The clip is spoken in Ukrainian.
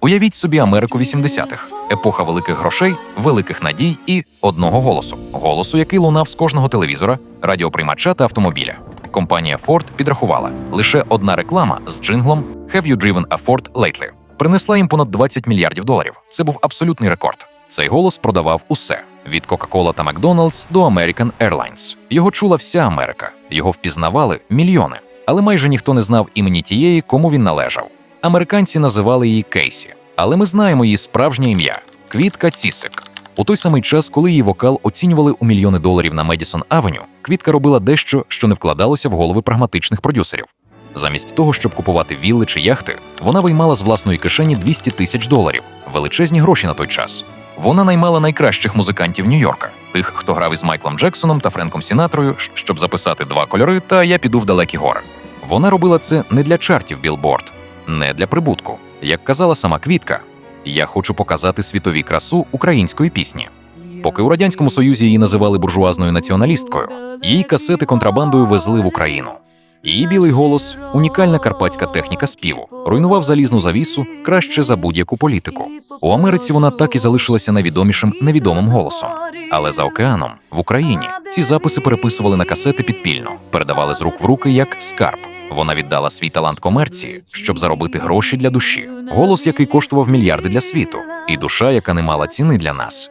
Уявіть собі Америку 80-х. епоха великих грошей, великих надій і одного голосу голосу, який лунав з кожного телевізора, радіоприймача та автомобіля. Компанія Ford підрахувала лише одна реклама з джинглом «Have you driven a Ford lately?» принесла їм понад 20 мільярдів доларів. Це був абсолютний рекорд. Цей голос продавав усе від Coca-Cola та McDonald's до American Airlines. Його чула вся Америка, його впізнавали мільйони, але майже ніхто не знав імені тієї, кому він належав. Американці називали її Кейсі, але ми знаємо її справжнє ім'я Квітка Цісик. У той самий час, коли її вокал оцінювали у мільйони доларів на Медісон Авеню, Квітка робила дещо, що не вкладалося в голови прагматичних продюсерів. Замість того, щоб купувати вілли чи яхти, вона виймала з власної кишені 200 тисяч доларів величезні гроші на той час. Вона наймала найкращих музикантів Нью-Йорка, тих, хто грав із Майклом Джексоном та Френком Сінатрою, щоб записати два кольори, та я піду в далекі гори. Вона робила це не для чартів Білборд, не для прибутку. Як казала сама Квітка, я хочу показати світовій красу української пісні. Поки у радянському союзі її називали буржуазною націоналісткою, її касети контрабандою везли в Україну. Її білий голос, унікальна карпатська техніка співу, руйнував залізну завісу краще за будь-яку політику. У Америці вона так і залишилася найвідомішим невідомим голосом. Але за океаном, в Україні, ці записи переписували на касети підпільно, передавали з рук в руки як скарб. Вона віддала свій талант комерції, щоб заробити гроші для душі. Голос, який коштував мільярди для світу, і душа, яка не мала ціни для нас.